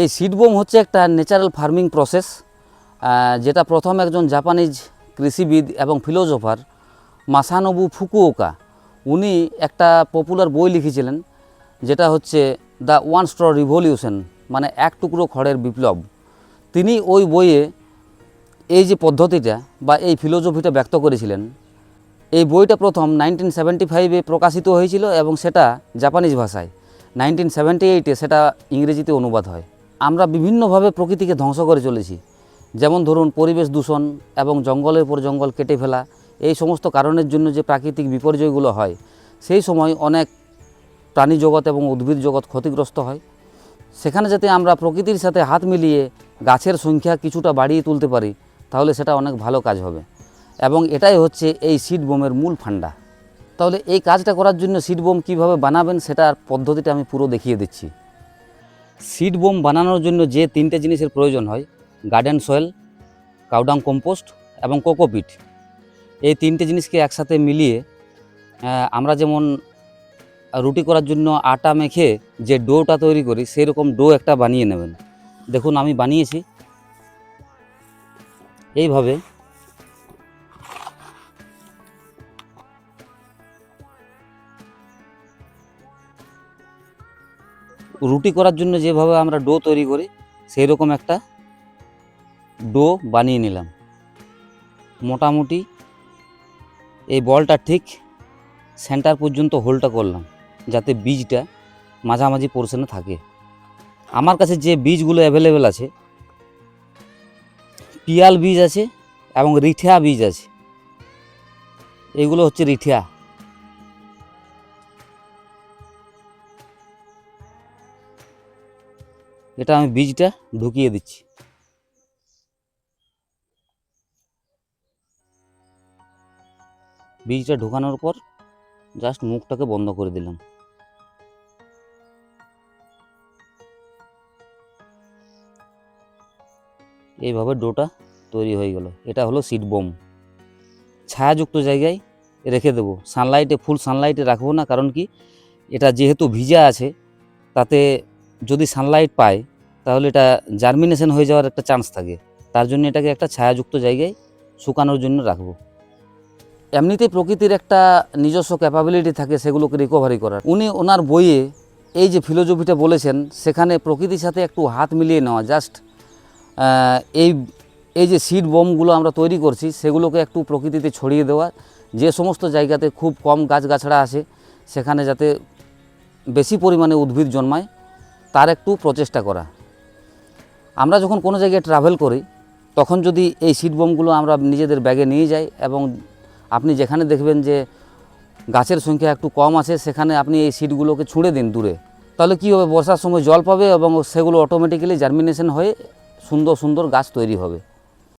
এই seed bomb হচ্ছে একটা ন্যাচারাল ফার্মিং প্রসেস যেটা প্রথম একজন জাপানিজ কৃষিবিদ এবং ফিলোজফার মাসানবু ফুকুওকা উনি একটা পপুলার বই লিখেছিলেন, যেটা হচ্ছে দ্য ওয়ান স্ট্র রিভলিউশন মানে এক টুকরো খড়ের বিপ্লব। তিনি ওই বইয়ে এই যে পদ্ধতিটা বা এই ফিলোজফিটা ব্যক্ত করেছিলেন, এই বইটা প্রথম নাইনটিন সেভেন্টি ফাইভে প্রকাশিত হয়েছিল এবং সেটা জাপানিজ ভাষায়। নাইনটিন সেভেন্টি এইটে সেটা ইংরেজিতে অনুবাদ হয়। আমরা বিভিন্নভাবে প্রকৃতিকে ধ্বংস করে চলেছি। যেমন ধরুন পরিবেশ দূষণ এবং জঙ্গলের পর জঙ্গল কেটে ফেলা, এই সমস্ত কারণের জন্য যে প্রাকৃতিক বিপর্যয়গুলো হয়, সেই সময় অনেক প্রাণী জগৎ এবং উদ্ভিদ জগৎ ক্ষতিগ্রস্ত হয়। সেখানে যাতে আমরা প্রকৃতির সাথে হাত মিলিয়ে গাছের সংখ্যা কিছুটা বাড়িয়ে তুলতে পারি, তাহলে সেটা অনেক ভালো কাজ হবে। এবং এটাই হচ্ছে এই সিড বোমের মূল ফান্ডা। তাহলে এই কাজটা করার জন্য সিড বোম কীভাবে বানাবেন সেটার পদ্ধতিটা আমি পুরো দেখিয়ে দিচ্ছি। সিড বোম বানানোর জন্য যে তিনটে জিনিসের প্রয়োজন হয়, garden soil, cow dung compost এবং কোকোপিট এই তিনটে জিনিসকে একসাথে মিলিয়ে আমরা যেমন রুটি করার জন্য আটা মেখে যে ডোটা তৈরি করি সেই রকম ডো একটা বানিয়ে নেবেন। দেখুন, আমি বানিয়েছি। এইভাবে রুটি করার জন্য যেভাবে আমরা ডো তৈরি করি সেই রকম একটা ডো বানিয়ে নিলাম। মোটামুটি এই বলটা ঠিক সেন্টার পর্যন্ত হোলটা করলাম, যাতে বীজটা মাঝামাঝি পোর্শনে থাকে। আমার কাছে যে বীজগুলো অ্যাভেলেবেল আছে, পিয়াল বীজ আছে এবং রিঠা বীজ আছে, এগুলো হচ্ছে রিঠা। এটা আমি বীজটা ঢুকিয়ে দিচ্ছি। বীজটা ঢোকানোর পর জাস্ট মুখটাকে বন্ধ করে দিলাম। এইভাবে ডোটা তৈরি হয়ে গেল। এটা হলো সিড বোম। ছায়াযুক্ত জায়গায় রেখে দেবো। সানলাইটে ফুল সানলাইটে রাখব না, কারণ কি এটা যেহেতু ভিজা আছে, তাতে যদি সানলাইট পায়, তাহলে এটা জার্মিনেশন হয়ে যাওয়ার একটা চান্স থাকে। তার জন্য এটাকে একটা ছায়াযুক্ত জায়গায় শুকানোর জন্য রাখব। এমনিতেই প্রকৃতির একটা নিজস্ব ক্যাপাবিলিটি থাকে সেগুলোকে রিকভারি করার। উনি ওনার বইয়ে এই যে ফিলোজফিটা বলেছেন, সেখানে প্রকৃতির সাথে একটু হাত মিলিয়ে নেওয়া। জাস্ট এই এই যে সিড বোমগুলো আমরা তৈরি করছি, সেগুলোকে একটু প্রকৃতিতে ছড়িয়ে দেওয়া। যে সমস্ত জায়গাতে খুব কম গাছগাছড়া আছে সেখানে যাতে বেশি পরিমাণে উদ্ভিদ জন্মায়। তার একটু প্রচেষ্টা করা। আমরা যখন কোনো জায়গায় ট্রাভেল করি, তখন যদি এই সিট বোমগুলো আমরা নিজেদের ব্যাগে নিয়ে যাই এবং আপনি যেখানে দেখবেন যে গাছের সংখ্যা একটু কম আছে, সেখানে আপনি এই সিটগুলোকে ছুঁড়ে দিন দূরে। তাহলে কী হবে? বর্ষার সময় জল পাবে এবং সেগুলো অটোমেটিক্যালি জার্মিনেশন হয়ে সুন্দর সুন্দর গাছ তৈরি হবে।